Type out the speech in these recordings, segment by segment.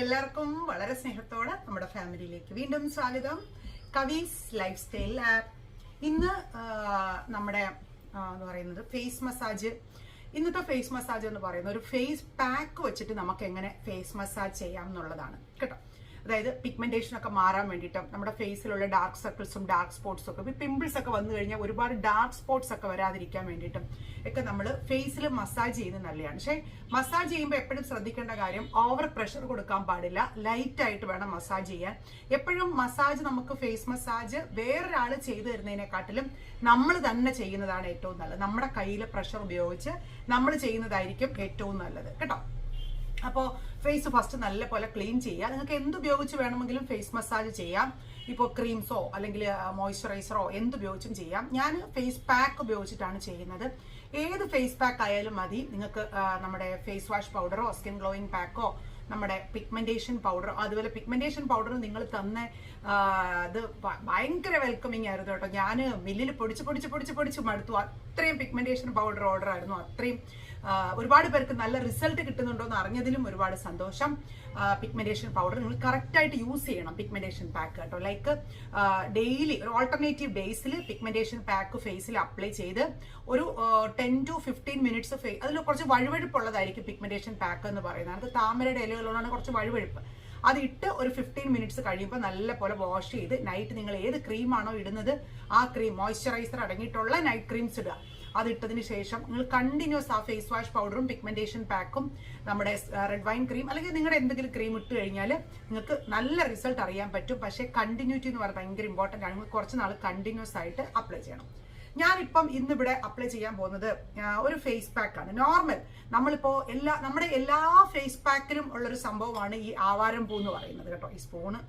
എല്ലാവർക്കും വളരെ സ്നേഹത്തോടെ നമ്മുടെ ഫാമിലിയിലേക്ക് വീണ്ടും സ്വാഗതം. കവീസ് ലൈഫ് സ്റ്റൈൽ ആപ്പ് ഇന്ന് നമ്മുടെ എന്ന് പറയുന്നത് ഫേസ് മസാജ് ഇന്നത്തെ ഫേസ് മസാജ് എന്ന് പറയുന്നത് ഒരു ഫേസ് പാക്ക് വെച്ചിട്ട് നമുക്ക് എങ്ങനെ ഫേസ് മസാജ് ചെയ്യാം എന്നുള്ളതാണ്. കേട്ടോ? അതായത് പിഗ്മെന്റേഷൻ ഒക്കെ മാറാൻ വേണ്ടിയിട്ട് നമ്മുടെ ഫേസിലുള്ള ഡാർക്ക് സർക്കിൾസും ഡാർക്ക് സ്പോട്ട്സും ഒക്കെ പിമ്പിൾസ് ഒക്കെ വന്നു കഴിഞ്ഞാൽ ഒരുപാട് ഡാർക്ക് സ്പോട്ട്സ് ഒക്കെ വരാതിരിക്കാൻ വേണ്ടിയിട്ടും ഒക്കെ നമ്മൾ ഫേസിൽ മസാജ് ചെയ്യുന്നത് നല്ലതാണ്. പക്ഷേ മസാജ് ചെയ്യുമ്പോൾ എപ്പോഴും ശ്രദ്ധിക്കേണ്ട കാര്യം ഓവർ പ്രഷർ കൊടുക്കാൻ പാടില്ല. ലൈറ്റ് ആയിട്ട് വേണം മസാജ് ചെയ്യാൻ. എപ്പോഴും മസാജ് നമുക്ക് ഫേസ് മസാജ് വേറൊരാൾ ചെയ്തു തരുന്നതിനെക്കാട്ടിലും നമ്മൾ തന്നെ ചെയ്യുന്നതാണ് ഏറ്റവും നല്ലത്. നമ്മുടെ കയ്യിലെ പ്രഷർ ഉപയോഗിച്ച് നമ്മൾ ചെയ്യുന്നതായിരിക്കും ഏറ്റവും നല്ലത്. കേട്ടോ? അപ്പോൾ ഫേസ് ഫസ്റ്റ് നല്ല പോലെ ക്ലീൻ ചെയ്യുക. നിങ്ങൾക്ക് എന്ത് ഉപയോഗിച്ച് വേണമെങ്കിലും ഫേസ് മസാജ് ചെയ്യാം. ഇപ്പോൾ ക്രീംസോ അല്ലെങ്കിൽ മോയ്സ്ചറൈസറോ എന്ത് ഉപയോഗിച്ചും ചെയ്യാം. ഞാൻ ഫേസ് പാക്ക് ഉപയോഗിച്ചിട്ടാണ് ചെയ്യുന്നത്. ഏത് ഫേസ് പാക്ക് ആയാലും മതി. നിങ്ങൾക്ക് നമ്മുടെ ഫേസ് വാഷ് പൗഡറോ സ്കിൻ ഗ്ലോയിങ് പാക്കോ നമ്മുടെ പിഗ്മെന്റേഷൻ പൗഡർ അതുപോലെ പിഗ്മെന്റേഷൻ പൗഡർ നിങ്ങൾ തന്ന അത് ഭയങ്കര വെൽക്കമിങ് ആയിരുന്നു കേട്ടോ. ഞാൻ മില്ലിൽ പൊടിച്ച് പൊടിച്ച് പൊടിച്ച് പൊടിച്ച് മടുത്തു. അത്രയും പിഗ്മെന്റേഷൻ പൗഡർ ഓർഡർ ആയിരുന്നു. അത്രയും ഒരുപാട് പേർക്ക് നല്ല റിസൾട്ട് കിട്ടുന്നുണ്ടോ എന്ന് അറിഞ്ഞതിലും ഒരുപാട് സന്തോഷം. പിഗ്മെന്റേഷൻ പൗഡർ നിങ്ങൾ കറക്റ്റായിട്ട് യൂസ് ചെയ്യണം പിഗ്മെന്റേഷൻ പാക്ക് കേട്ടോ. ലൈക്ക് ഡെയിലി ഒരു ഓൾട്ടർനേറ്റീവ് ഡേയ്സിൽ പിഗ്മെന്റേഷൻ പാക്ക് ഫേസിൽ അപ്ലൈ ചെയ്ത് ഒരു ടെൻ ടു ഫിഫ്റ്റീൻ മിനിറ്റ്സ് ഫേ അതിൽ കുറച്ച് വഴുവഴുപ്പുള്ളതായിരിക്കും പിഗ്മെന്റേഷൻ പാക്ക് എന്ന് പറയുന്നത്. അത് താമരയുടെ ഇലകളോടാണ് കുറച്ച് വഴുവഴുപ്പ്. അത് ഇട്ട് ഒരു ഫിഫ്റ്റീൻ മിനിറ്റ്സ് കഴിയുമ്പോൾ നല്ല പോലെ വാഷ് ചെയ്ത് നൈറ്റ് നിങ്ങൾ ഏത് ക്രീമാണോ ഇടുന്നത് ആ ക്രീം മോയ്സ്ചറൈസർ അടങ്ങിയിട്ടുള്ള നൈറ്റ് ക്രീംസ് ഇടുക. അത് ഇട്ടതിന് ശേഷം നിങ്ങൾ കണ്ടിന്യൂസ് ആ ഫേസ് വാഷ് പൗഡറും പിഗ്മെന്റേഷൻ പാക്കും നമ്മുടെ റെഡ് വൈൻ ക്രീം അല്ലെങ്കിൽ നിങ്ങളുടെ എന്തെങ്കിലും ക്രീം ഇട്ട് കഴിഞ്ഞാൽ നിങ്ങൾക്ക് നല്ല റിസൾട്ട് അറിയാൻ പറ്റും. പക്ഷേ കണ്ടിന്യൂറ്റി എന്ന് പറയുന്നത് ഭയങ്കര ഇമ്പോർട്ടന്റ് ആണ്. നിങ്ങൾ കുറച്ച് നാൾ കണ്ടിന്യൂസ് ആയിട്ട് അപ്ലൈ ചെയ്യണം. ഞാനിപ്പം ഇന്നിവിടെ അപ്ലൈ ചെയ്യാൻ പോകുന്നത് ഒരു ഫേസ് പാക്കാണ് നോർമൽ നമ്മളിപ്പോൾ എല്ലാ നമ്മുടെ എല്ലാ ഫേസ് പാക്കിലും ഉള്ളൊരു സംഭവമാണ് ഈ ആവാരം പൂ എന്ന് പറയുന്നത് കേട്ടോ. ഈ സ്പൂണ്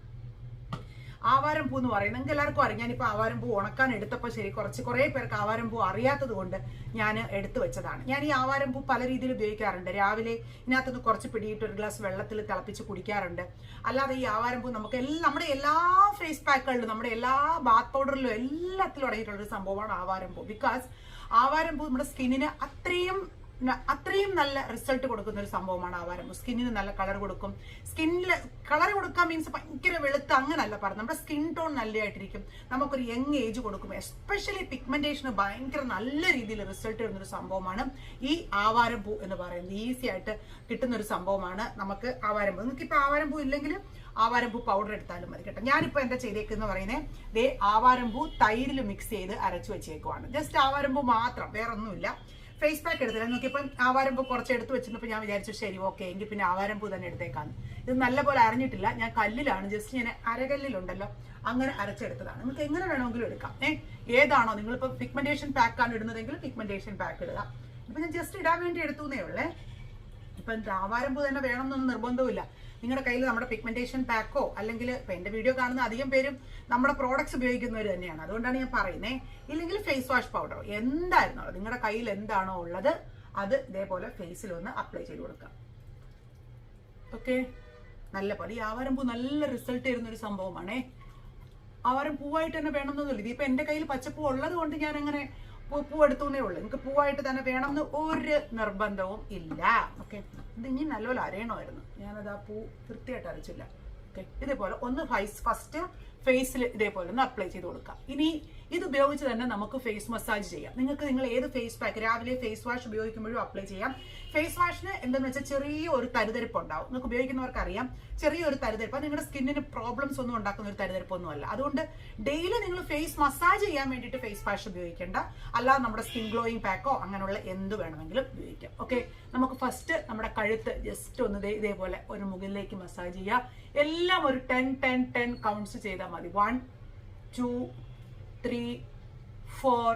ആവാരം പൂ എന്ന് പറയും നിങ്ങൾക്ക് എല്ലാവർക്കും അറിയാം. ഞാനിപ്പോൾ ആവാരം പൂ ഉണക്കാൻ എടുത്തപ്പോൾ ശരി കുറച്ച് കുറേ പേർക്ക് ആവാരം പൂ അറിയാത്തത് കൊണ്ട് ഞാൻ എടുത്തു വെച്ചതാണ്. ഞാൻ ഈ ആവാരം പൂ പല രീതിയിൽ ഉപയോഗിക്കാറുണ്ട്. രാവിലെ ഇതിനകത്തുനിന്ന് കുറച്ച് പിടിയിട്ട് ഒരു ഗ്ലാസ് വെള്ളത്തിൽ തിളപ്പിച്ച് കുടിക്കാറുണ്ട്. അല്ലാതെ ഈ ആവാരം പൂ നമുക്ക് എല്ലാ നമ്മുടെ എല്ലാ ഫേസ് പാക്കുകളിലും നമ്മുടെ എല്ലാ ബാത്ത് പൗഡറിലും എല്ലാത്തിലും അടങ്ങിയിട്ടുള്ള ഒരു സംഭവമാണ് ആവാരം പൂ. ബിക്കോസ് ആവാരം പൂ നമ്മുടെ സ്കിന്നിന് അത്രയും അത്രയും നല്ല റിസൾട്ട് കൊടുക്കുന്ന ഒരു സംഭവമാണ് ആവാരം. സ്കിന്നിന് നല്ല കളർ കൊടുക്കും. സ്കിന്നിൽ കളർ കൊടുക്കാൻ മീൻസ് ഭയങ്കര വെളുത്ത് അങ്ങനല്ല പറഞ്ഞു നമ്മുടെ സ്കിൻ ടോൺ നല്ലതായിട്ടിരിക്കും. നമുക്കൊരു യങ് ഏജ് കൊടുക്കും. എസ്പെഷ്യലി പിഗ്മെന്റേഷന് ഭയങ്കര നല്ല രീതിയിൽ റിസൾട്ട് വരുന്ന ഒരു സംഭവമാണ് ഈ ആവാരം പൂ എന്ന് പറയുന്നത്. ഈസി ആയിട്ട് കിട്ടുന്ന ഒരു സംഭവമാണ് നമുക്ക് ആവാരം പൂ. നിങ്ങൾക്ക് ഇപ്പൊ ആവാരം പൂ ഇല്ലെങ്കിൽ ആവാരം പൂ പൗഡർ എടുത്താലും മതി കേട്ടോ. ഞാനിപ്പോ എന്താ ചെയ്തേക്കെന്ന് പറയുന്നത് ദേ ആവാരം പൂ തൈരിൽ മിക്സ് ചെയ്ത് അരച്ചു വെച്ചേക്കുവാണ്. ജസ്റ്റ് ആവാരം പൂ മാത്രം വേറെ ഒന്നുമില്ല ഫേസ് പാക്ക് എടുത്തില്ല നോക്കിയപ്പോൾ പൂ കുറച്ച് എടുത്ത് വെച്ചിരുന്നപ്പോൾ ഞാൻ വിചാരിച്ചു ശരി ഓക്കെ എങ്കിൽ പിന്നെ ആവാരമ്പൂ തന്നെ എടുത്തേക്കാന്ന്. ഇത് നല്ലപോലെ അരഞ്ഞിട്ടില്ല. ഞാൻ കല്ലിലാണ് ജസ്റ്റ് ഞാൻ അരകല്ലിലുണ്ടല്ലോ അങ്ങനെ അരച്ചെടുത്തതാണ്. നിങ്ങൾക്ക് എങ്ങനെ വേണമെങ്കിലും എടുക്കാം. ഏ ഏതാണോ നിങ്ങളിപ്പോൾ പിഗ്മെന്റേഷൻ പാക്കാണ് ഇടുന്നതെങ്കിൽ പിഗ്മെന്റേഷൻ പാക്ക് ഇടുക. ഇപ്പൊ ഞാൻ ജസ്റ്റ് ഇടാൻ വേണ്ടി എടുത്തു എന്നേ ഉള്ളേ. ഇപ്പം ആവാരമ്പൂ തന്നെ വേണമെന്നൊന്നും നിർബന്ധമില്ല നിങ്ങളുടെ കയ്യിൽ നമ്മുടെ പിഗ്മെന്റേഷൻ പാക്കോ അല്ലെങ്കിൽ ഇപ്പം എന്റെ വീഡിയോ കാണുന്ന അധികം പേരും നമ്മുടെ പ്രോഡക്ട്സ് ഉപയോഗിക്കുന്നവർ തന്നെയാണ്. അതുകൊണ്ടാണ് ഞാൻ പറയുന്നത് ഇല്ലെങ്കിൽ ഫേസ് വാഷ് പൗഡറോ എന്തായിരുന്നോ നിങ്ങളുടെ കയ്യിൽ എന്താണോ ഉള്ളത് അത് ഇതേപോലെ ഫേസിൽ ഒന്ന് അപ്ലൈ ചെയ്ത് കൊടുക്കാം. ഓക്കെ നല്ല പോലെ ഈ ആവാരമ്പൂ നല്ല റിസൾട്ട് തരുന്ന ഒരു സംഭവമാണേ. ആവാരം പൂവായിട്ട് തന്നെ വേണമെന്നൊന്നുമില്ല. ഇതിപ്പോ എന്റെ കയ്യിൽ പച്ചപ്പൂ ഉള്ളത് കൊണ്ട് ഞാൻ അങ്ങനെ പൂ- പൂ എടുത്തേ ഉള്ളൂ. നിങ്ങൾക്ക് പൂവായിട്ട് തന്നെ വേണമെന്ന് ഒരു നിർബന്ധവും ഇല്ല. ഓക്കെ ഇത് ഇനി നല്ലപോലെ അരയണമായിരുന്നു. ഞാനത് ആ പൂ വൃത്തിയായിട്ട് അരച്ചില്ല. ഓക്കെ ഇതേപോലെ ഒന്ന് ഫൈസ് ഫസ്റ്റ് ഫേസിൽ ഇതേപോലെ ഒന്ന് അപ്ലൈ ചെയ്ത് കൊടുക്കാം. ഇനി ഇത് ഉപയോഗിച്ച് തന്നെ നമുക്ക് ഫേസ് മസാജ് ചെയ്യാം. നിങ്ങൾക്ക് നിങ്ങൾ ഏത് ഫേസ് പാക്ക് രാവിലെ ഫേസ് വാഷ് ഉപയോഗിക്കുമ്പോഴും അപ്ലൈ ചെയ്യാം. ഫേസ് വാഷിന് എന്താണെന്ന് വെച്ചാൽ ചെറിയ ഒരു തരുതരിപ്പ് ഉണ്ടാവും. നിങ്ങൾക്ക് ഉപയോഗിക്കുന്നവർക്ക് അറിയാം ചെറിയ ഒരു തരുതരിപ്പ്. നിങ്ങളുടെ സ്കിന്നിന് പ്രോബ്ലംസ് ഒന്നും ഉണ്ടാക്കുന്ന ഒരു തരുതരിപ്പൊന്നും അല്ല. അതുകൊണ്ട് ഡെയിലി നിങ്ങൾ ഫേസ് മസാജ് ചെയ്യാൻ വേണ്ടിയിട്ട് ഫേസ് വാഷ് ഉപയോഗിക്കേണ്ട. അല്ലാതെ നമ്മുടെ സ്കിൻ ഗ്ലോയിങ് പാക്കോ അങ്ങനെയുള്ള എന്ത് വേണമെങ്കിലും ഉപയോഗിക്കാം. ഓക്കെ നമുക്ക് ഫസ്റ്റ് നമ്മുടെ കഴുത്ത് ജസ്റ്റ് ഒന്ന് ഇതേപോലെ ഒരു മുകളിലേക്ക് മസാജ് ചെയ്യാം. എല്ലാം ഒരു ടെൻ ടെൻ ടെൻ കൗണ്ട്സ് ചെയ്താൽ മതി one two three four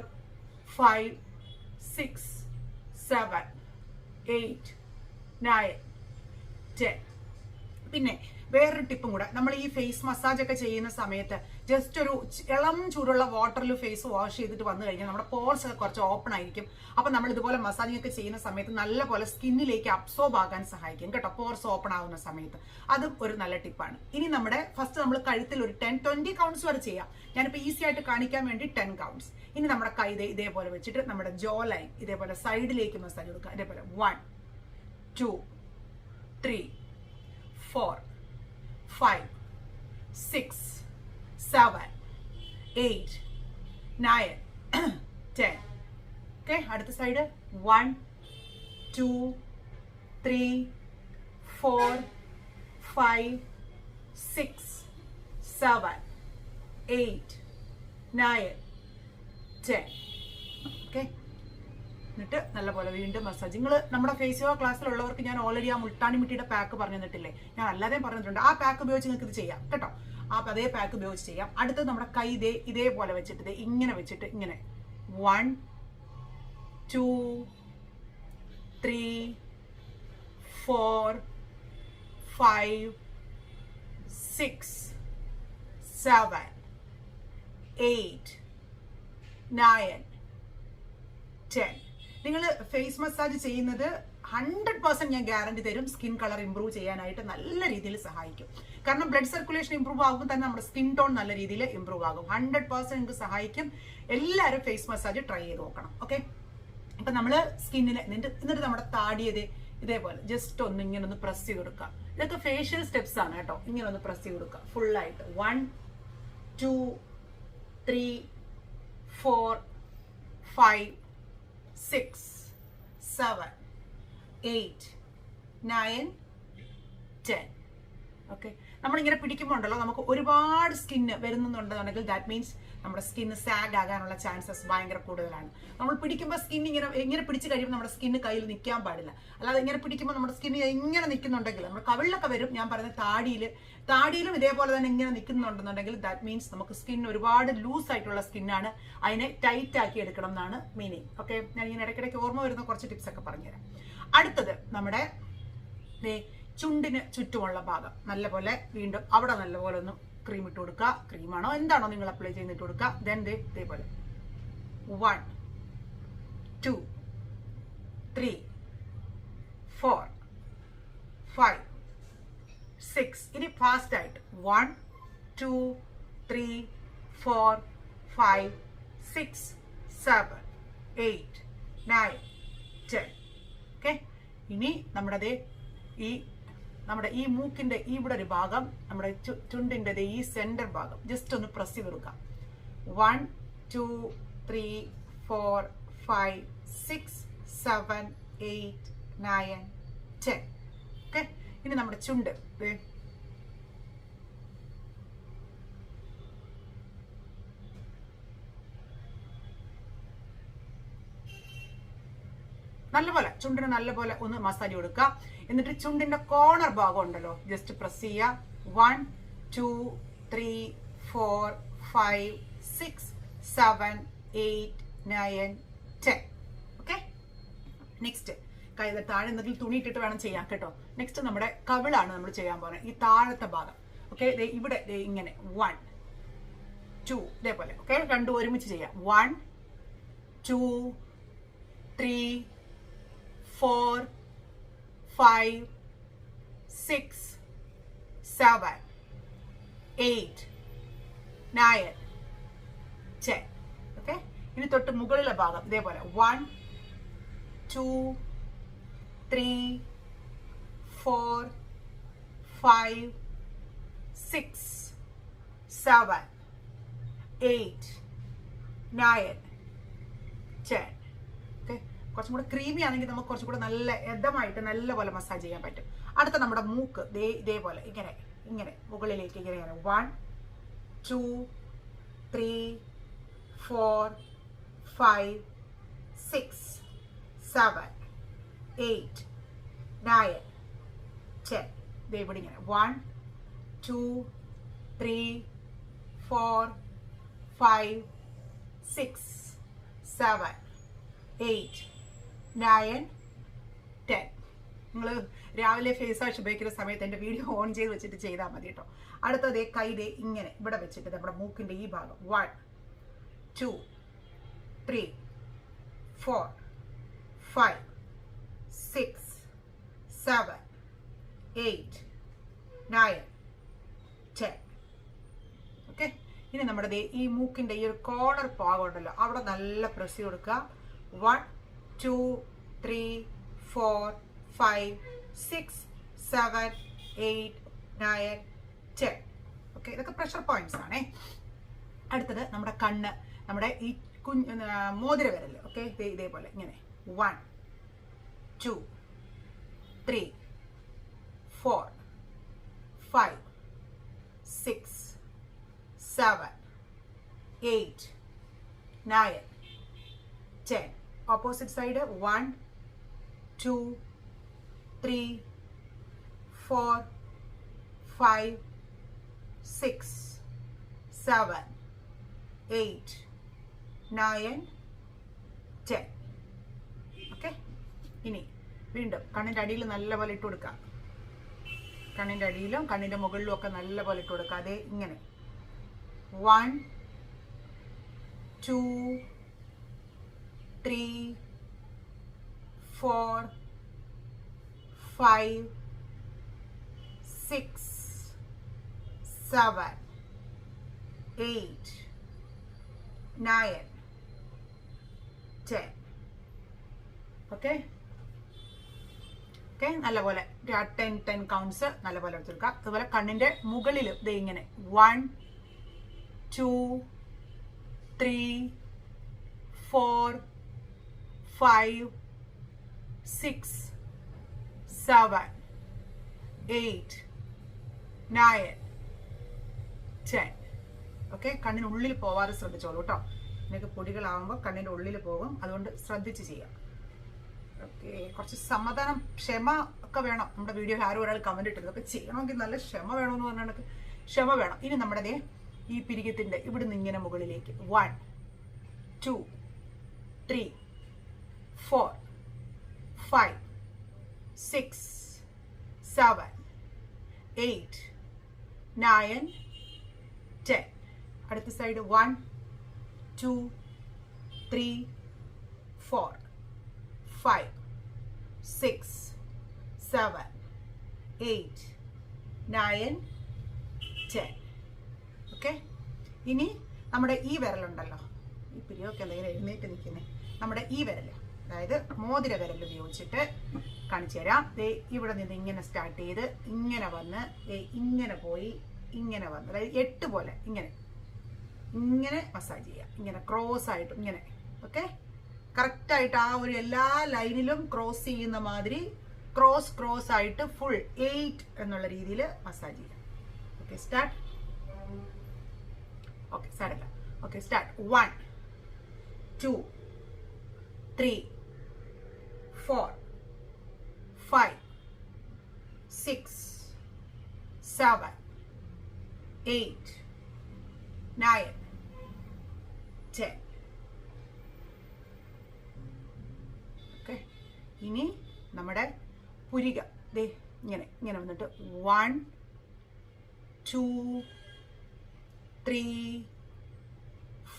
five six seven eight nine ten പിന്നെ വേറൊരു ടിപ്പും കൂടെ. നമ്മൾ ഈ ഫേസ് മസാജ് ഒക്കെ ചെയ്യുന്ന സമയത്ത് ജസ്റ്റ് ഒരു ഇളം ചൂടുള്ള വാട്ടറിൽ ഫേസ് വാഷ് ചെയ്തിട്ട് വന്നു കഴിഞ്ഞാൽ നമ്മുടെ പോർസ് ഒക്കെ കുറച്ച് ഓപ്പൺ ആയിരിക്കും. അപ്പൊ നമ്മൾ ഇതുപോലെ മസാജിങ് ഒക്കെ ചെയ്യുന്ന സമയത്ത് നല്ല പോലെ സ്കിന്നിലേക്ക് അബ്സോർബ് ആകാൻ സഹായിക്കും കേട്ടോ പോർസ് ഓപ്പൺ ആവുന്ന സമയത്ത്. അതും ഒരു നല്ല ടിപ്പാണ്. ഇനി നമ്മുടെ ഫസ്റ്റ് നമ്മൾ കഴുത്തിൽ ഒരു ടെൻ ട്വന്റി കൗണ്ട്സ് വരെ ചെയ്യാം. ഞാനിപ്പോൾ ഈസി ആയിട്ട് കാണിക്കാൻ വേണ്ടി ടെൻ കൗണ്ട്സ് ഇനി നമ്മുടെ കൈ ഇതേപോലെ വെച്ചിട്ട് നമ്മുടെ ജോ ലൈൻ ഇതേപോലെ സൈഡിലേക്ക് മസാജ് കൊടുക്കുക. ഇതേപോലെ one two three four five six seven eight nine ten okay അടുത്ത side one two three four five six seven eight nine ten okay എന്നിട്ട് നല്ലപോലെ വീണ്ടും മസാജ് നിങ്ങൾ നമ്മുടെ ഫേസ് യോഗ ക്ലാസ്സിലുള്ളവർക്ക് ഞാൻ ഓൾറെഡി ആ മുൾട്ടാണി മിട്ടിയുടെ പാക്ക് പറഞ്ഞു തന്നിട്ടില്ലേ ഞാൻ അല്ലാതെ പറഞ്ഞിട്ടുണ്ട്. ആ പാക്ക് ഉപയോഗിച്ച് നിങ്ങൾക്ക് ഇത് ചെയ്യാം കേട്ടോ? ആ അതേ പാക്ക് ഉപയോഗിച്ച് ചെയ്യാം. അടുത്തത് നമ്മുടെ കൈ ഇതേ ഇതേപോലെ വെച്ചിട്ട് ഇങ്ങനെ വെച്ചിട്ട് ഇങ്ങനെ. One two three four five six seven eight nine ten നിങ്ങൾ ഫേസ് മസാജ് ചെയ്യുന്നത് ഹൺഡ്രഡ് പെർസെന്റ് ഞാൻ ഗ്യാരണ്ടി തരും. സ്കിൻ കളർ ഇമ്പ്രൂവ് ചെയ്യാനായിട്ട് നല്ല രീതിയിൽ സഹായിക്കും. കാരണം ബ്ലഡ് സർക്കുലേഷൻ ഇമ്പ്രൂവ് ആകുമ്പോൾ തന്നെ നമ്മുടെ സ്കിൻ ടോൺ നല്ല രീതിയിൽ ഇമ്പ്രൂവ് ആകും. ഹൺഡ്രഡ് പെർസെന്റ് നിങ്ങൾക്ക് സഹായിക്കും. എല്ലാവരും ഫേസ് മസാജ് ട്രൈ ചെയ്ത് നോക്കണം. ഓക്കെ ഇപ്പൊ നമ്മൾ സ്കിന്നിനെ എന്നിട്ട് നമ്മുടെ താടിയത് ഇതേപോലെ ജസ്റ്റ് ഒന്ന് ഇങ്ങനെ ഒന്ന് പ്രസ് ചെയ്ത് കൊടുക്കുക. ഇതൊക്കെ ഫേഷ്യൽ സ്റ്റെപ്സ് ആണ് കേട്ടോ. ഇങ്ങനെ ഒന്ന് പ്രസ് ചെയ്ത് കൊടുക്കുക. ഫുൾ ആയിട്ട്. One two three four five six seven eight nine ten okay നമ്മളിങ്ങനെ പിടിക്കുമ്പോൾ ഉണ്ടല്ലോ നമുക്ക് ഒരുപാട് സ്കിന്ന് വരുന്നുണ്ടെന്നുണ്ടെങ്കിൽ ദാറ്റ് മീൻസ് നമ്മുടെ സ്കിന്ന് സാഗ് ആകാനുള്ള ചാൻസസ് ഭയങ്കര കൂടുതലാണ്. നമ്മൾ പിടിക്കുമ്പോൾ സ്കിൻ ഇങ്ങനെ ഇങ്ങനെ പിടിച്ച് കഴിയുമ്പോൾ നമ്മുടെ സ്കിന്ന് കയ്യിൽ നിൽക്കാൻ പാടില്ല. അല്ലാതെ ഇങ്ങനെ പിടിക്കുമ്പോൾ നമ്മുടെ സ്കിന്ന് ഇങ്ങനെ നിൽക്കുന്നുണ്ടെങ്കിൽ നമ്മുടെ കവിളിലൊക്കെ വരും ഞാൻ പറയുന്നത് താടിയിൽ താടിയിലും ഇതേപോലെ തന്നെ ഇങ്ങനെ നിൽക്കുന്നുണ്ടെന്നുണ്ടെങ്കിൽ ദാറ്റ് മീൻസ് നമുക്ക് സ്കിൻ ഒരുപാട് ലൂസ് ആയിട്ടുള്ള സ്കിന്നാണ് അതിനെ ടൈറ്റ് ആക്കി എടുക്കണം എന്നാണ് മീനിങ് ഓക്കെ ഞാൻ ഇങ്ങനെ ഇടയ്ക്കിടയ്ക്ക് ഓർമ്മ വരുന്ന കുറച്ച് ടിപ്സ് ഒക്കെ പറഞ്ഞുതരാം. അടുത്തത് നമ്മുടെ ചുണ്ടിന് ചുറ്റുമുള്ള ഭാഗം. നല്ലപോലെ വീണ്ടും അവിടെ നല്ലപോലെ ഒന്ന് ക്രീം ഇട്ട് കൊടുക്കുക. ക്രീമാണോ എന്താണോ നിങ്ങൾ അപ്ലൈ ചെയ്തിട്ട് കൊടുക്കുക. ദെൻ ദേ ഇതേപോലെ. One two three four five six ഇനി ഫാസ്റ്റ് ആയിട്ട്. One two three four five six seven eight nine ten okay ഇനി നമ്മുടെ ദേ ഈ നമ്മുടെ ഈ മൂക്കിന്റെ ഇവിടെ ഒരു ഭാഗം നമ്മുടെ ചുണ്ടിന്റെ ഈ സെന്റർ ഭാഗം. ജസ്റ്റ് ഒന്ന് പ്രസ് ചെയ്ത് കൊടുക്കാം. One two three four five six seven eight nine ten okay ഇനി നമ്മുടെ ചുണ്ട്. നല്ലപോലെ ചുണ്ടിന് നല്ലപോലെ ഒന്ന് മസാജ് കൊടുക്കുക എന്നിട്ട് ചുണ്ടിന്റെ കോർണർ ഭാഗം ഉണ്ടല്ലോ ജസ്റ്റ് പ്രസ് ചെയ്യുക. One two three four five six seven eight nine ten okay next കൈ താഴെ എന്തെങ്കിലും തുണി ഇട്ടിട്ട് വേണം ചെയ്യാൻ കേട്ടോ. നെക്സ്റ്റ് നമ്മുടെ കവിളാണ് നമ്മൾ ചെയ്യാൻ പോകുന്നത് ഈ താഴത്തെ ഭാഗം. ഓക്കെ ഇവിടെ ഇങ്ങനെ. വൺ ടു ഇതേപോലെ. ഓക്കെ രണ്ടും ഒരുമിച്ച് ചെയ്യാം. One two three four, five, six, seven, eight, nine, ten. Okay ഇനി തൊട്ട് മുകളിലെ ഭാഗം. ഇതേപോലെ. One two three four five six seven eight nine ten കുറച്ചും കൂടെ ക്രീമി ആണെങ്കിൽ നമുക്ക് കുറച്ചും കൂടെ നല്ല ഇതമായിട്ട് നല്ല പോലെ മസാജ് ചെയ്യാൻ പറ്റും. അടുത്ത നമ്മുടെ മൂക്ക്. ദേ ഇതേപോലെ. ഇങ്ങനെ ഇങ്ങനെ. മുകളിലേക്ക് ഇങ്ങനെ one two three four five six seven eight nine ten ദേ ഇങ്ങനെ. One two three four five six seven eight nine ten നിങ്ങൾ രാവിലെ ഫേസ് വാഷ് ഉപയോഗിക്കുന്ന സമയത്ത് എന്റെ വീഡിയോ ഓൺ ചെയ്ത് വെച്ചിട്ട് ചെയ്താൽ മതി കേട്ടോ അടുത്തത് കൈ ദേ ഇങ്ങനെ ഇവിടെ വെച്ചിട്ട് നമ്മുടെ മൂക്കിന്റെ ഈ ഭാഗം. One two three four five six seven eight nine ten okay ഇനി നമ്മുടെ ഈ മൂക്കിന്റെ ഈ ഒരു കോർണർ ഭാഗം ഉണ്ടല്ലോ അവിടെ നല്ല പ്രസ് കൊടുക്കുക. One two three four five six seven eight nine ten okay ഇതൊക്കെ പ്രഷർ പോയിന്റ്സ് ആണേ. അടുത്തത് നമ്മുടെ കണ്ണ് നമ്മുടെ ഈ കുഞ്ഞ് മോതിര വിരൽ ഓക്കെ ഇതേപോലെ ഇങ്ങനെ. One two three four five six seven eight nine ten opposite side one two three four five six seven eight nine ten okay ഇനി വീണ്ടും കണ്ണിന്റെ അടിയിൽ നല്ലപോലെ ഇട്ട് കൊടുക്കാം കണ്ണിന്റെ അടിയിലും കണ്ണിന്റെ മുകളിലും ഒക്കെ നല്ലപോലെ ഇട്ട് കൊടുക്കുക. അതേ ഇങ്ങനെ. One two three four, five, six, seven, eight, nine, ten. Okay okay നല്ലപോലെ. ടെൻ ടെൻ കൗണ്ട്സ് നല്ലപോലെ എടുത്തെടുക്കുക അതുപോലെ കണ്ണിന്റെ മുകളിൽ ഇത് ഇങ്ങനെ. One two three four five six seven eight nine ten okay കണ്ണിനുള്ളിൽ പോവാതെ ശ്രദ്ധിച്ചോളൂ കേട്ടോ. നിങ്ങൾക്ക് പൊടികളാവുമ്പോൾ കണ്ണിന്റെ ഉള്ളിൽ പോകും. അതുകൊണ്ട് ശ്രദ്ധിച്ച് ചെയ്യാം. ഓക്കെ കുറച്ച് സമാധാനം ക്ഷമ ഒക്കെ വേണം. നമ്മുടെ വീഡിയോയിൽ ആരും ഒരാൾ കമന്റ് ഇട്ടത് ഒക്കെ ചെയ്യണമെങ്കിൽ നല്ല ക്ഷമ വേണമെന്ന് പറഞ്ഞാൽ ക്ഷമ വേണം. ഇനി നമ്മുടെ ഈ പിരികത്തിന്റെ ഇവിടുന്ന് ഇങ്ങനെ മുകളിലേക്ക്. One two three four five six seven eight nine ten അടുത്ത side one two three four five six seven eight nine ten okay ഇനി നമ്മുടെ ഈ വിരലുണ്ടല്ലോ. ഈ പിരിയൊക്കെ എന്തെങ്കിലും എഴുന്നേറ്റ് നിൽക്കുന്നത് നമ്മുടെ ഈ വിരൽ അതായത് മോതിര ഉപയോഗിച്ചിട്ട് കാണിച്ചു തരാം. ദേ ഇവിടെ നിന്ന് ഇങ്ങനെ സ്റ്റാർട്ട് ചെയ്ത് ഇങ്ങനെ വന്ന് ദേ ഇങ്ങനെ പോയി ഇങ്ങനെ വന്ന്. അതായത് എട്ട് പോലെ ഇങ്ങനെ. ഇങ്ങനെ മസാജ് ചെയ്യുക ഇങ്ങനെ ക്രോസ് ആയിട്ട് ഇങ്ങനെ. ഓക്കെ കറക്റ്റായിട്ട് ആ ഒരു എല്ലാ ലൈനിലും ക്രോസ് ചെയ്യുന്ന മാതിരി ക്രോസ് ക്രോസ് ആയിട്ട് ഫുൾ എയ്റ്റ് എന്നുള്ള രീതിയിൽ മസാജ് ചെയ്യുക ഓക്കെ സ്റ്റാർട്ട് ഓക്കെ സാരല്ല okay start one two three four five, six, seven, eight, nine, ten. Okay ഇനി നമ്മുടെ പുരിക ദേ ഇങ്ങനെ ഇങ്ങനെ വന്നിട്ട് one two three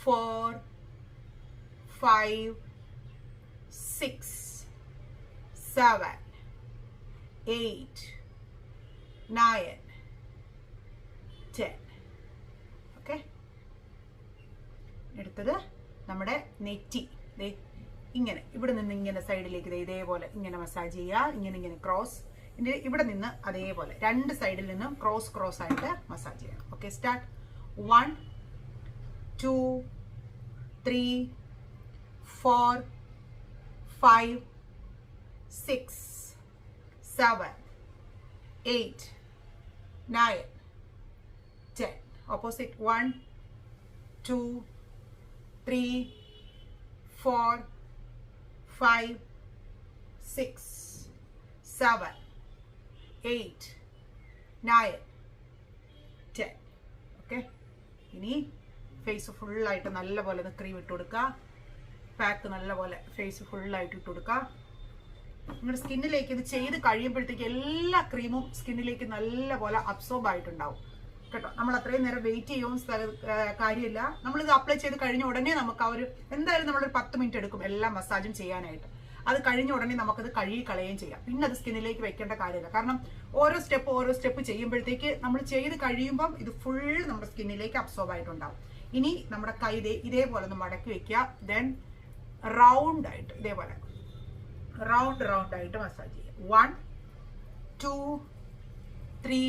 four five six seven eight, nine, ten. Okay എടുത്തത് നമ്മുടെ നെറ്റി. ദേ ഇങ്ങനെ. ഇവിടെ നിന്ന് ഇങ്ങനെ സൈഡിലേക്ക് ഇതേപോലെ ഇങ്ങനെ മസാജ് ചെയ്യുക. ഇങ്ങനെ ഇങ്ങനെ ക്രോസ് ഇനി ഇവിടെ നിന്ന് അതേപോലെ രണ്ട് സൈഡിൽ നിന്നും ക്രോസ് ക്രോസ് ആയിട്ട് മസാജ് ചെയ്യണം okay start one two three four five six seven eight nine ten opposite one two three four five six seven eight nine ten okay ഇനി ഫേസ് ഫുള്ളായിട്ട് നല്ലപോലെ ഒന്ന് ക്രീം ഇട്ട് കൊടുക്കുക. പാക്ക് നല്ലപോലെ ഫേസ് ഫുള്ളായിട്ട് ഇട്ട് കൊടുക്കുക. നിങ്ങളുടെ സ്കിന്നിലേക്ക് ഇത് ചെയ്ത് കഴിയുമ്പോഴത്തേക്ക് എല്ലാ ക്രീമും സ്കിന്നിലേക്ക് നല്ലപോലെ അബ്സോർബ് ആയിട്ടുണ്ടാവും. കേട്ടോ? നമ്മൾ അത്രയും നേരം വെയിറ്റ് ചെയ്യും കാര്യമില്ല. നമ്മളിത് അപ്ലൈ ചെയ്ത് കഴിഞ്ഞ ഉടനെ നമുക്ക് ആ ഒരു എന്തായാലും നമ്മളൊരു പത്ത് മിനിറ്റ് എടുക്കും എല്ലാ മസാജും ചെയ്യാനായിട്ട്. അത് കഴിഞ്ഞ ഉടനെ നമുക്കത് കഴുകി കളയുകയും ചെയ്യാം. പിന്നെ അത് സ്കിന്നിലേക്ക് വെക്കേണ്ട കാര്യമില്ല. കാരണം ഓരോ സ്റ്റെപ്പ് ഓരോ സ്റ്റെപ്പ് ചെയ്യുമ്പോഴത്തേക്ക് നമ്മൾ ചെയ്ത് കഴിയുമ്പം ഇത് ഫുൾ നമ്മുടെ സ്കിന്നിലേക്ക് അബ്സോർബ് ആയിട്ടുണ്ടാവും. ഇനി നമ്മുടെ കൈ ഇതേ ഇതേപോലെ ഒന്ന് മടക്കി വെക്കുക. ദെൻ റൗണ്ട് ആയിട്ട് ഇതേപോലെ റൗണ്ട് റൗണ്ട് ആയിട്ട് മസാജ് ചെയ്യുക one two three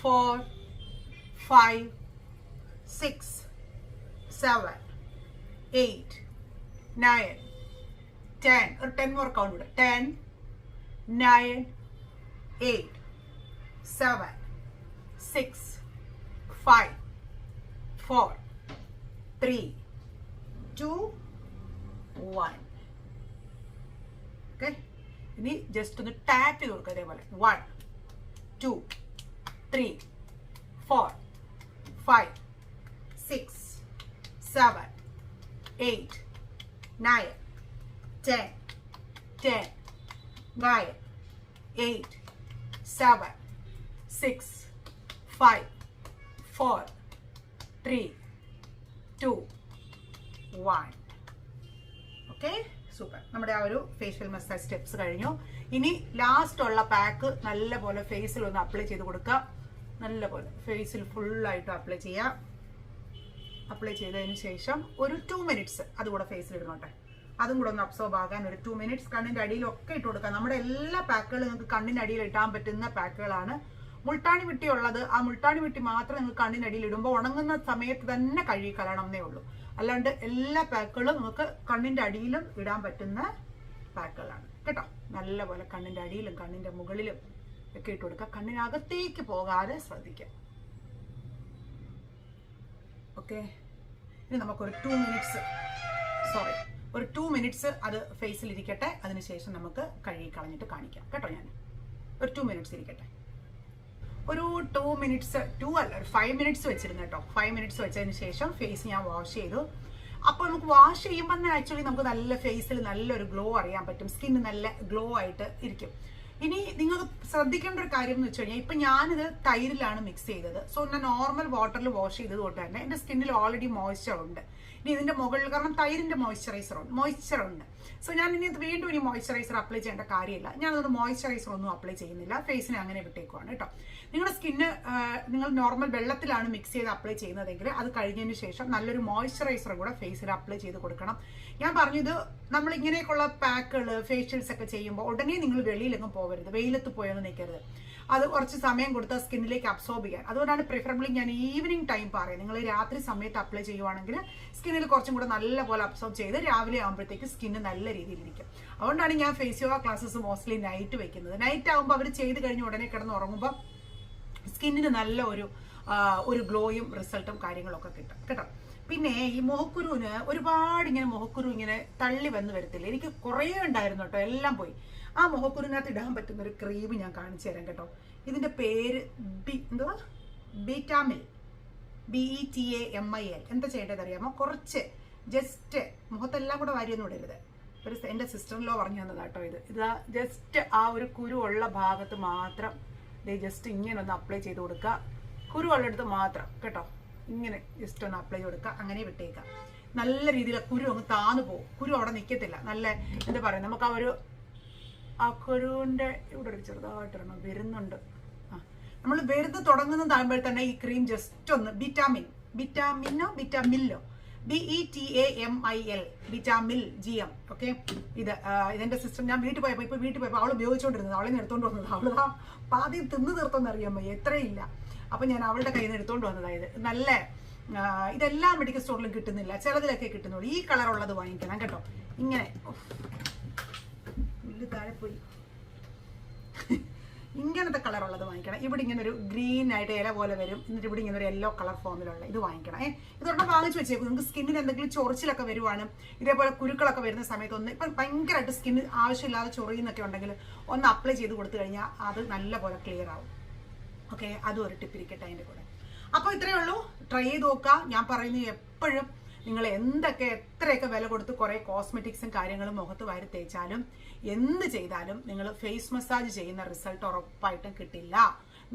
four five six seven eight nine ten ഒരു ടെൻ വർക്കൗണ്ട് കൗണ്ട് ഇവിടെ ten nine eight seven six five four three two one okay? ഇനി ജസ്റ്റ് ഒന്ന് ടാപ്പ് ചെയ്ത് കൊടുക്കുക അതേപോലെ. One two three four five six seven eight nine ten ten nine eight seven six five four three two one okay super നമ്മുടെ ആ ഒരു facial massage steps കഴിഞ്ഞു. ഇനി ലാസ്റ്റ് ഉള്ള പാക്ക് നല്ലപോലെ ഫേസിൽ ഒന്ന് അപ്ലൈ ചെയ്ത് കൊടുക്കുക. നല്ലപോലെ ഫേസിൽ ഫുള്ളായിട്ട് അപ്ലൈ ചെയ്യുക. അപ്ലൈ ചെയ്തതിന് ശേഷം ഒരു ടു മിനിറ്റ്സ് അതുകൂടെ ഫേസിൽ ഇടണോട്ടെ. അതും കൂടെ ഒന്ന് അബ്സോർബ് ആകാൻ ഒരു ടു മിനിറ്റ്സ് കണ്ണിന്റെ അടിയിലൊക്കെ ഇട്ട് കൊടുക്കുക. നമ്മുടെ എല്ലാ പാക്കുകളും നിങ്ങൾക്ക് കണ്ണിന്റെ അടിയിൽ ഇട്ടാൻ പറ്റുന്ന പാക്കുകളാണ് മുൾട്ടാണി മിട്ടി ഉള്ളത് ആ മുൾട്ടാണി മിട്ടി മാത്രം നിങ്ങൾ കണ്ണിന്റെ അടിയിൽ ഇടുമ്പോൾ ഉണങ്ങുന്ന സമയത്ത് തന്നെ കഴുകി കളയണമെന്നേ ഉള്ളൂ. അല്ലാണ്ട് എല്ലാ പാക്കുകളും നമുക്ക് കണ്ണിന്റെ അടിയിലും ഇടാൻ പറ്റുന്ന പാക്കുകളാണ്. കേട്ടോ? നല്ലപോലെ കണ്ണിന്റെ അടിയിലും കണ്ണിന്റെ മുകളിലും ഒക്കെ ഇട്ട് കൊടുക്കുക. കണ്ണിനകത്തേക്ക് പോകാതെ ശ്രദ്ധിക്കുക. ഓക്കെ? ഇനി നമുക്കൊരു ടു മിനിറ്റ്സ് സോറി ഒരു ടു മിനിറ്റ്സ് അത് ഫേസിൽ ഇരിക്കട്ടെ. അതിനുശേഷം നമുക്ക് കഴുകി കളഞ്ഞിട്ട് കാണിക്കാം. കേട്ടോ ഞാൻ? ഒരു ടു മിനിറ്റ്സ് ഇരിക്കട്ടെ. ഒരു ടു മിനിറ്റ്സ് ടു അല്ല ഒരു ഫൈവ് മിനിറ്റ്സ് വെച്ചിരുന്നു കേട്ടോ. ഫൈവ് മിനിറ്റ്സ് വെച്ചതിന് ശേഷം ഫേസ് ഞാൻ വാഷ് ചെയ്തു. അപ്പോൾ നമുക്ക് വാഷ് ചെയ്യുമ്പോൾ തന്നെ ആക്ച്വലി നമുക്ക് നല്ല ഫേസിൽ നല്ലൊരു ഗ്ലോ അറിയാൻ പറ്റും. സ്കിൻ നല്ല ഗ്ലോ ആയിട്ട് ഇരിക്കും. ഇനി നിങ്ങൾ ശ്രദ്ധിക്കേണ്ട ഒരു കാര്യം എന്ന് വെച്ച് കഴിഞ്ഞാൽ ഇപ്പം ഞാനിത് തൈരിലാണ് മിക്സ് ചെയ്തത്. സോ ഞാൻ നോർമൽ വാട്ടറിൽ വാഷ് ചെയ്തത് കൊണ്ട് തന്നെ എന്റെ സ്കിന്നിൽ ഓൾറെഡി മോയ്സ്ചർ ഉണ്ട്. ഇനി ഇതിന്റെ മുകളിൽ കാരണം തൈരിന്റെ മോയ്സ്ചറൈസർ മോയ്സ്ചർ ഉണ്ട്. സോ ഞാൻ ഇനി വീണ്ടും ഇനി മോയ്സ്ചറൈസർ അപ്ലൈ ചെയ്യേണ്ട കാര്യമില്ല. അതൊരു മോയ്സ്ചറൈസർ ഒന്നും അപ്ലൈ ചെയ്യുന്നില്ല. ഫേസിനെ അങ്ങനെ വിട്ടേക്കുവാണ് കേട്ടോ. നിങ്ങളുടെ സ്കിന്ന് നിങ്ങൾ നോർമൽ വെള്ളത്തിലാണ് മിക്സ് ചെയ്ത് അപ്ലൈ ചെയ്യുന്നതെങ്കിൽ അത് കഴിഞ്ഞതിന് ശേഷം നല്ലൊരു മോയ്സ്ചറൈസർ കൂടെ ഫേസിൽ അപ്ലൈ ചെയ്ത് കൊടുക്കണം. ഞാൻ പറഞ്ഞത് നമ്മൾ ഇങ്ങനെയൊക്കെയുള്ള പാക്കുകൾ ഫേഷ്യൽസ് ഒക്കെ ചെയ്യുമ്പോൾ ഉടനെ നിങ്ങൾ വെളിയിലെങ്ങും പോകരുത്. വെയിലത്ത് പോയൊന്നും നിൽക്കരുത്. അത് കുറച്ച് സമയം കൊടുത്താൽ സ്കിന്നിലേക്ക് അബ്സോർബ് ചെയ്യാൻ. അതുകൊണ്ടാണ് പ്രിഫറബിളി ഞാൻ ഈവനിങ് ടൈം പറയുന്നത്. നിങ്ങൾ രാത്രി സമയത്ത് അപ്ലൈ ചെയ്യുവാണെങ്കിൽ സ്കിന്നിൽ കുറച്ചും കൂടെ നല്ല പോലെ അബ്സോർബ് ചെയ്ത് രാവിലെ ആകുമ്പോഴത്തേക്ക് സ്കിന്ന് നല്ല രീതിയിൽ ഇരിക്കും. അതുകൊണ്ടാണ് ഞാൻ face yoga classes mostly night വെക്കുന്നത്. നൈറ്റ് ആകുമ്പോൾ അവർ ചെയ്ത് കഴിഞ്ഞ് ഉടനെ കിടന്ന് ഉറങ്ങുമ്പോൾ സ്കിന്നിന് നല്ല ഒരു ഒരു ഗ്ലോയും റിസൾട്ടും കാര്യങ്ങളൊക്കെ കിട്ടും. കേട്ടോ? പിന്നെ ഈ മുഖക്കുരുവിന് ഒരുപാട് ഇങ്ങനെ മുഖക്കുരു ഇങ്ങനെ തള്ളി വന്ന് വരത്തില്ല? എനിക്ക് കുറേ ഉണ്ടായിരുന്നു കേട്ടോ. എല്ലാം പോയി. ആ മുഖക്കുരുവിനകത്ത് ഇടാൻ പറ്റുന്ന ഒരു ക്രീം ഞാൻ കാണിച്ചു തരാം കേട്ടോ. ഇതിന്റെ പേര് ബി എന്തുവാ? Betamil. B E T A M I L. എന്താ ചെയ്യേണ്ടത് അറിയാമോ കുറച്ച് ജസ്റ്റ് മുഖത്തെല്ലാം കൂടെ വാരിയൊന്നും ഇടരുത്. ഒരു എന്റെ സിസ്റ്ററിലോ പറഞ്ഞു തന്നതാ കേട്ടോ ഇത്. ഇതാ ജസ്റ്റ് ആ ഒരു കുരു ഉള്ള ഭാഗത്ത് മാത്രം ദേ ജസ്റ്റ് ഇങ്ങനെ ഒന്ന് അപ്ലൈ ചെയ്ത് കൊടുക്കുക. കുരു ഉള്ളിടത്ത് മാത്രം കേട്ടോ. ഇങ്ങനെ ജസ്റ്റ് ഒന്ന് അപ്ലൈ കൊടുക്കുക. അങ്ങനെ വിട്ടേക്കാം നല്ല രീതിയിൽ കുരു അങ്ങ് താന്നു പോകും. കുരു അവിടെ നിൽക്കത്തില്ല നല്ല എന്താ പറയുക നമുക്ക് ആ ഒരു ആ ഇവിടെ ഒരു ചെറുതായിട്ടൊരെണ്ണം വരുന്നുണ്ട്. ആ നമ്മൾ വെറുതെ തുടങ്ങുന്ന താഴുമ്പോൾ തന്നെ ഈ ക്രീം ജസ്റ്റ് ഒന്ന് വിറ്റാമിൻ വിറ്റാമിനോ വിറ്റാമില്ലോ B E T A M I L വിറ്റാമിൽ G M okay ഇത് ഇതിന്റെ സിസ്റ്റം ഞാൻ വീട്ടിൽ പോയപ്പോൾ ഇപ്പൊ വീട്ടിൽ പോയപ്പോൾ അവൾ ഉപയോഗിച്ചുകൊണ്ടിരുന്നത് അവളെ എടുത്തോണ്ട് വന്നത്. അവൾ ആ പാതി തിന്ന് തീർത്തെന്ന് അറിയാമോ? എത്രയില്ല. അപ്പൊ ഞാൻ അവളുടെ കയ്യിൽ നിന്ന് എടുത്തോണ്ട് വന്നതായത് നല്ല ഇതെല്ലാം മെഡിക്കൽ സ്റ്റോറിലും കിട്ടുന്നില്ല. ചിലതിലൊക്കെ കിട്ടുന്നുള്ളൂ. ഈ കളറുള്ളത് വാങ്ങിക്കണം കേട്ടോ. ഇങ്ങനെ. പുല്ല് താഴെ പോയി. ഇങ്ങനത്തെ കളറുള്ളത് വാങ്ങിക്കണം. ഇവിടെ ഇങ്ങനെ ഒരു ഗ്രീൻ ആയിട്ട് ഇല പോലെ വരും. എന്നിട്ട് ഇവിടെ ഇങ്ങനെ ഒരു യെല്ലോ കളർ ഫോമിലുള്ള ഇത് വാങ്ങിക്കണം. ഏ ഇതൊരെണ്ണം വാങ്ങിച്ചു വെച്ചേക്കും. നിങ്ങൾക്ക് സ്കിന്നിൽ എന്തെങ്കിലും ചൊറിച്ചിലൊക്കെ വരുവാണ് ഇതേപോലെ കുരുക്കളൊക്കെ വരുന്ന സമയത്ത് ഒന്ന് ഇപ്പം ഭയങ്കരമായിട്ട് സ്കിന്ന് ആവശ്യമില്ലാതെ ചൊറിയുന്നൊക്കെ ഉണ്ടെങ്കിൽ ഒന്ന് അപ്ലൈ ചെയ്ത് കൊടുത്തു കഴിഞ്ഞാൽ അത് നല്ല പോലെ ക്ലിയർ ആവും. ഓക്കെ അതും ഒരു ടിപ്പിരിക്കട്ടെ അതിന്റെ കൂടെ. അപ്പോൾ ഇത്രയേ ഉള്ളൂ. ട്രൈ ചെയ്ത് നോക്കുക. ഞാൻ പറയുന്നത് എപ്പോഴും നിങ്ങൾ എന്തൊക്കെ എത്രയൊക്കെ വില കൊടുത്ത് കുറേ കോസ്മെറ്റിക്സും കാര്യങ്ങളും മുഖത്ത് വാരി തേച്ചാലും എന്ത് ചെയ്താലും നിങ്ങൾ ഫേസ് മസാജ് ചെയ്യുന്ന റിസൾട്ട് ഉറപ്പായിട്ടും കിട്ടില്ല.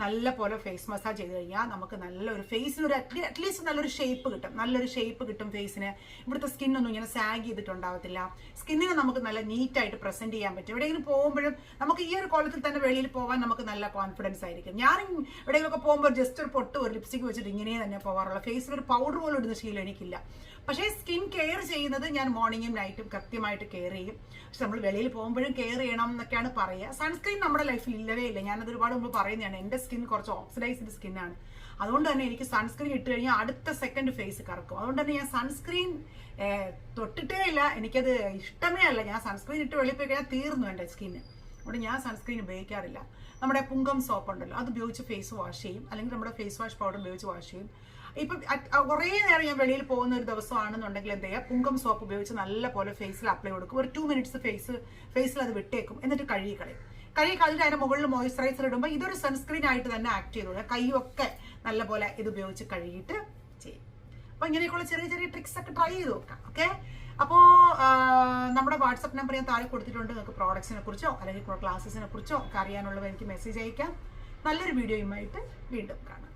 നല്ല പോലെ ഫേസ് മസാജ് ചെയ്ത് കഴിഞ്ഞാൽ നമുക്ക് നല്ലൊരു ഫേസിന് ഒരു അറ്റ്ലീസ്റ്റ് നല്ലൊരു ഷേപ്പ് കിട്ടും. നല്ലൊരു ഷേപ്പ് കിട്ടും ഫേസിന് ഇവിടുത്തെ സ്കിന്നൊന്നും ഇങ്ങനെ സാഗ് ചെയ്തിട്ടുണ്ടാവത്തില്ല. സ്കിന്നിനെ നമുക്ക് നല്ല നീറ്റായിട്ട് പ്രസന്റ് ചെയ്യാൻ പറ്റും. എവിടെയെങ്കിലും പോകുമ്പോഴും നമുക്ക് ഈ ഒരു കോലത്തിൽ തന്നെ വെളിയിൽ പോകാൻ നമുക്ക് നല്ല കോൺഫിഡൻസ് ആയിരിക്കും. ഞാൻ എവിടെയെങ്കിലുമൊക്കെ പോകുമ്പോൾ ജസ്റ്റ് ഒരു പൊട്ട് ഒരു ലിപ്സ്റ്റിക് വെച്ചിട്ട് ഇങ്ങനെ തന്നെ പോകാറുള്ള ഫേസിൽ ഒരു പൗഡർ പോലും ഇടുന്ന ശീലം എനിക്കില്ല. പക്ഷേ സ്കിൻ കെയർ ചെയ്യുന്നത് ഞാൻ മോർണിംഗും നൈറ്റും കൃത്യമായിട്ട് കെയർ ചെയ്യും. പക്ഷെ നമ്മൾ വെളിയിൽ പോകുമ്പോഴും കെയർ ചെയ്യണം എന്നൊക്കെയാണ് പറയുക. സൺസ്ക്രീൻ നമ്മുടെ ലൈഫിൽ ഇല്ലവേ ഇല്ല. ഞാനത് ഒരുപാട് മുമ്പ് പറയുന്നതാണ്. എന്റെ സ്കിൻ കുറച്ച് ഓക്സിഡൈസ്ഡ് സ്കിന്നാണ് അതുകൊണ്ട് തന്നെ എനിക്ക് സൺസ്ക്രീൻ ഇട്ട് കഴിഞ്ഞാൽ അടുത്ത സെക്കൻഡ് ഫേസ് കറക്കും. അതുകൊണ്ട് തന്നെ ഞാൻ സൺസ്ക്രീൻ തൊട്ടിട്ടേ ഇല്ല. എനിക്കത് ഇഷ്ടമേ അല്ല. ഞാൻ സൺസ്ക്രീൻ ഇട്ട് വെളിയിൽ പോയി കഴിഞ്ഞാൽ തീർന്നു എന്റെ സ്കിന്ന് അതുകൊണ്ട് ഞാൻ സൺസ്ക്രീൻ ഉപയോഗിക്കാറില്ല. നമ്മുടെ പുങ്കം സോപ്പ് ഉണ്ടല്ലോ അത് ഉപയോഗിച്ച് ഫേസ് വാഷ് ചെയ്യും. അല്ലെങ്കിൽ നമ്മുടെ ഫേസ് വാഷ് പൗഡർ ഉപയോഗിച്ച് വാഷ് ചെയ്യും. ഇപ്പം കുറേ നേരം ഞാൻ വെളിയിൽ പോകുന്ന ഒരു ദിവസമാണെന്നുണ്ടെങ്കിൽ എന്ത് ചെയ്യുക? പുങ്കം സോപ്പ് ഉപയോഗിച്ച് നല്ല പോലെ ഫേസിൽ അപ്ലൈ കൊടുക്കും. ഒരു ടു മിനിറ്റ്സ് ഫേസ് ഫേസിൽ അത് വിട്ടേക്കും. എന്നിട്ട് കഴുകി കളയും. കഴുകി കളഞ്ഞിട്ട് അതിന്റെ മുകളിൽ മോയ്സ്ചറൈസർ ഇടുമ്പോൾ ഇതൊരു സൺസ്ക്രീൻ ആയിട്ട് തന്നെ ആക്ട് ചെയ്തോളൂ. കൈയൊക്കെ നല്ല പോലെ ഇത് ഉപയോഗിച്ച് കഴുകിയിട്ട് ചെയ്യും. അപ്പൊ ഇങ്ങനെയൊക്കെയുള്ള ചെറിയ ചെറിയ ട്രിക്സ് ഒക്കെ ട്രൈ ചെയ്ത് നോക്കാം. ഓക്കെ അപ്പോൾ നമ്മുടെ വാട്സപ്പ് നമ്പർ ഞാൻ താഴെ കൊടുത്തിട്ടുണ്ട്. നിങ്ങൾക്ക് പ്രോഡക്ട്സിനെ കുറിച്ചോ അല്ലെങ്കിൽ ക്ലാസ്സസിനെ കുറിച്ചോ ഒക്കെ അറിയാനുള്ളത് എനിക്ക് മെസ്സേജ് അയക്കാം. നല്ലൊരു വീഡിയോയുമായിട്ട് വീണ്ടും കാണാം.